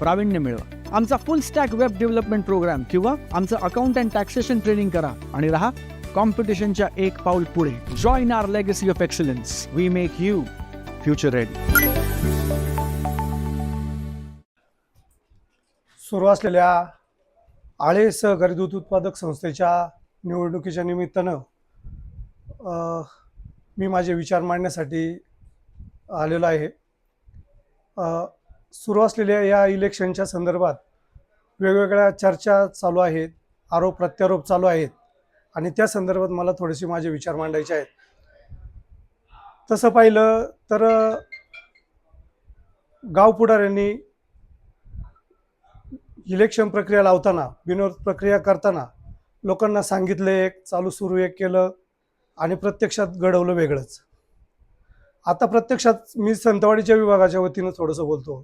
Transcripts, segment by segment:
प्रावीण्य मिळवा. आमचा full stack web development program किंवा आमचं अकाउंट अँड टॅक्सेशन ट्रेनिंग करा आणि राहा कॉम्पिटिशनच्या एक पाऊल पुढे. Join our legacy of excellence we make you future ready सुरू असलेल्या आळे सहकारी दूध उत्पादक संस्थेच्या निवडणुकीच्या निमित्तानं मी माझे विचार मांडण्यासाठी आलेलो आहे. सुरू असलेल्या या इलेक्शनच्या संदर्भात वेगवेगळ्या चर्चा चालू आहेत आरोप प्रत्यारोप चालू आहेत आणि त्या संदर्भात मला थोडेसे माझे विचार मांडायचे आहेत. तसं पाहिलं तर गाव पुढाऱ्यांनी इलेक्शन प्रक्रिया लावताना बिनविरोध प्रक्रिया करताना लोकांना सांगितलं एक चालू सुरू एक केलं आणि प्रत्यक्षात घडवलं वेगळंच. आता प्रत्यक्षात मी संतवाडीच्या विभागाच्या वतीनं थोडंसं बोलतो.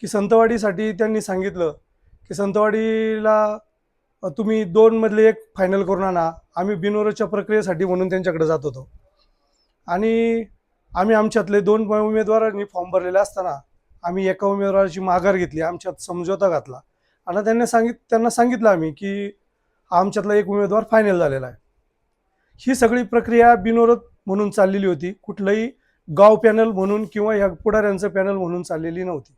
की संतवाडीसाठी त्यांनी सांगितलं की संतवाडीला तुम्ही दोनमधले एक फायनल करून आणा. आम्ही बिनोरच्या प्रक्रियेसाठी म्हणून त्यांच्याकडे जात होतो. आणि आम्ही आमच्यातले दोन उमेदवारांनी फॉर्म भरलेले असताना आम्ही एका उमेदवाराची माघार घेतली आमच्यात समझोता घातला. आणि त्यांनी सांगित त्यांना सांगितलं आम्ही की आमच्यातला एक उमेदवार फायनल झालेला आहे. ही सगळी प्रक्रिया बिनोरत म्हणून चाललेली होती. कुठलंही गाव पॅनल म्हणून किंवा ह्या पुढाऱ्यांचं पॅनल म्हणून चाललेली नव्हती.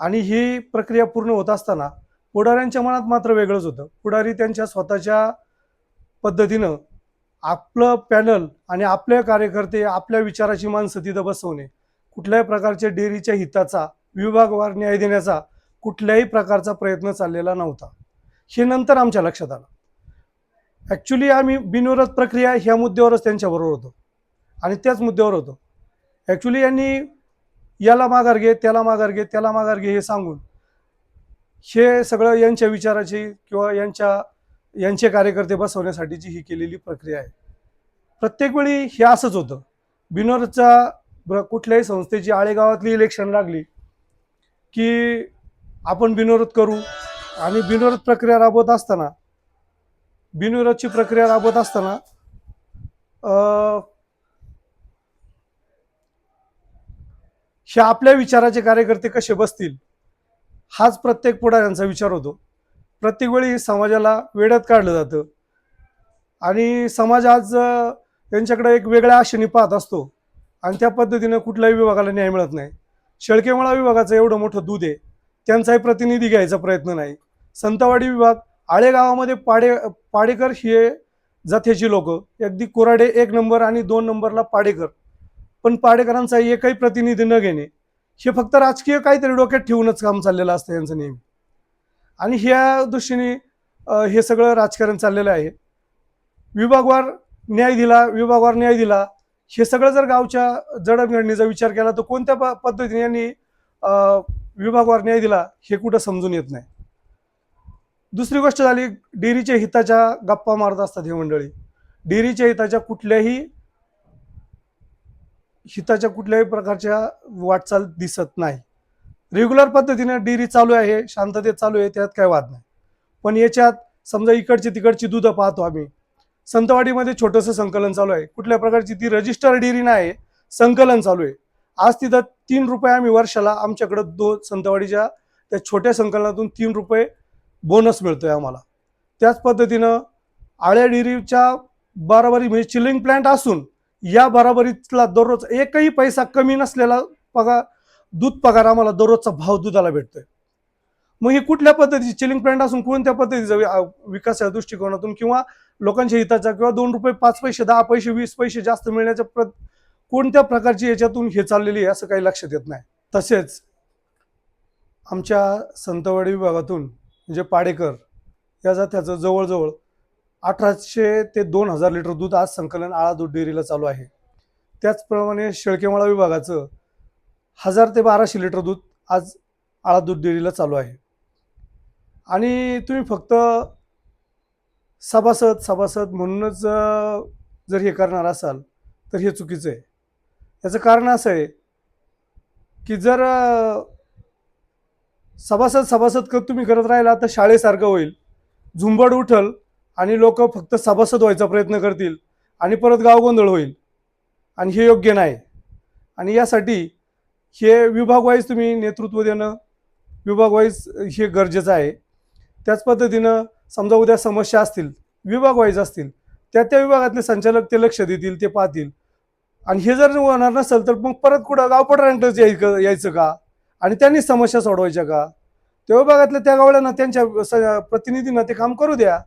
आणि ही प्रक्रिया पूर्ण होत असताना पुढाऱ्यांच्या मनात मात्र वेगळंच होतं. पुढारी त्यांच्या स्वतःच्या पद्धतीनं आपलं पॅनल आणि आपले कार्यकर्ते आपल्या विचाराची माणसं तिथं बसवणे कुठल्याही प्रकारच्या डेअरीच्या हिताचा विभागवार न्याय देण्याचा कुठल्याही प्रकारचा प्रयत्न चाललेला नव्हता. हे नंतर आमच्या लक्षात आलं. ॲक्च्युली आम्ही बिनविरोध प्रक्रिया ह्या मुद्द्यावरच त्यांच्याबरोबर होतो. आणि त्याच मुद्द्यावर होतो. ॲक्च्युली यांनी याला माघार घे त्याला माघार घे त्याला माघार घे हे सांगून. हे सगळं यांच्या विचाराची किंवा यांच्या यांचे कार्यकर्ते बसवण्यासाठीची ही केलेली प्रक्रिया आहे. प्रत्येक वेळी हे असंच होतं. बिनोरचा कुठल्याही संस्थेची आळेगावातली इलेक्शन लागली की आपण बिनविरोध करू आणि बिनविरोध प्रक्रिया राबवत असताना बिनविरोधची प्रक्रिया राबवत असताना हे आपल्या विचाराचे कार्यकर्ते कसे बसतील हाच प्रत्येक पुढाऱ्यांचा विचार होतो. प्रत्येक वेळी समाजाला वेड्यात काढलं जातं. आणि समाज आज त्यांच्याकडे एक वेगळ्या आशेने पाहत असतो. आणि त्या पद्धतीनं कुठल्याही विभागाला न्याय मिळत नाही. शेळकेमळा विभागाचं एवढं मोठं दूध आहे त्यांचाही प्रतिनिधी घ्यायचा प्रयत्न नाही. संतवाडी विभाग आळे गावामध्ये पाडे पाडेकर हे जथेची लोक. अगदी कोराडे एक नंबर आणि दोन नंबरला पाडेकर. पण पाडेकरांचा एकही प्रतिनिधी न घेणे हे फक्त राजकीय काहीतरी डोक्यात ठेवूनच काम चाललेलं असतं यांचं नेहमी. आणि ह्या दृष्टीने हे सगळं राजकारण चाललेलं आहे. विभागवार न्याय दिला विभागवार न्याय दिला हे सगळं जर गावच्या जडणघडणीचा विचार केला तर कोणत्या प- पद्धतीने यांनी विभागवार न्याय दिला हे कुठं समजून येत नाही. दुसरी गोष्ट झाली डेअरीच्या हिताच्या गप्पा मारत असतात हे मंडळी. डेअरीच्या हिताच्या कुठल्याही हिताच्या कुठल्याही प्रकारच्या वाटचाल दिसत नाही. रेग्युलर पद्धतीने डेअरी चालू आहे शांततेत चालू आहे त्यात काय वाद नाही. पण याच्यात समजा इकडची तिकडची दूध पाहतो आम्ही. संतवाडीमध्ये छोटंसं संकलन चालू आहे. कुठल्या प्रकारची ती रजिस्टर डेअरी नाही संकलन चालू आहे. आज तिथं तीन रुपये आम्ही वर्षाला आमच्याकडं दो संतवाडीच्या त्या छोट्या संकलनातून तीन रुपये बोनस मिळतोय आम्हाला. त्याच पद्धतीनं आळ्या डेअरीच्या बाराबारी म्हणजे चिलिंग प्लांट असून या बराबरीतला दररोज एकही पैसा कमी नसलेला पगार दूध पगार आम्हाला दररोजचा भाव दुधाला भेटतोय. मग हे कुठल्या पद्धतीची? चिलिंग प्लॅन्ट असून कोणत्या पद्धतीचा विकास या दृष्टिकोनातून किंवा लोकांच्या हिताचा किंवा दोन रुपये पाच पैसे दहा पैसे वीस पैसे जास्त मिळण्याच्या प्र कोणत्या प्रकारची याच्यातून हे चाललेली आहे असं काही लक्षात येत नाही. तसेच आमच्या संतवाडी विभागातून म्हणजे पाडेकर या जात्याचं जवळजवळ अठराशे ते दोन हजार लिटर दूध आज संकलन आळा दूध डेअरीला चालू आहे. त्याचप्रमाणे शेळकेमाळा विभागाचं हजार ते बाराशे लिटर दूध आज आळा दूध डेअरीला चालू आहे. आणि तुम्ही फक्त सभासद सभासद म्हणूनच जर हे करणार असाल तर हे चुकीचं आहे. याचं कारण असं आहे की जर सभासद सभासद कर तुम्ही करत राहिला तर शाळेसारखं होईल. झुंबड उठल आणि लोक फक्त सभासद व्हायचा प्रयत्न करतील आणि परत गावगोंधळ होईल. आणि हे योग्य नाही. आणि यासाठी हे विभागवाईज तुम्ही नेतृत्व देणं विभागवाईज हे गरजेचं आहे. त्याच पद्धतीनं समजा उद्या समस्या असतील विभागवाईज असतील त्या त्या विभागातले संचालक ते लक्ष देतील ते पाहतील. आणि हे जर होणार नसेल तर मग परत कुठं गावपडरांकडे यायचं यायचं का? आणि त्यांनीच समस्या सोडवायच्या का? त्या विभागातल्या त्या गावड्यांना त्यांच्या स- प्रतिनिधींना ते काम करू द्या.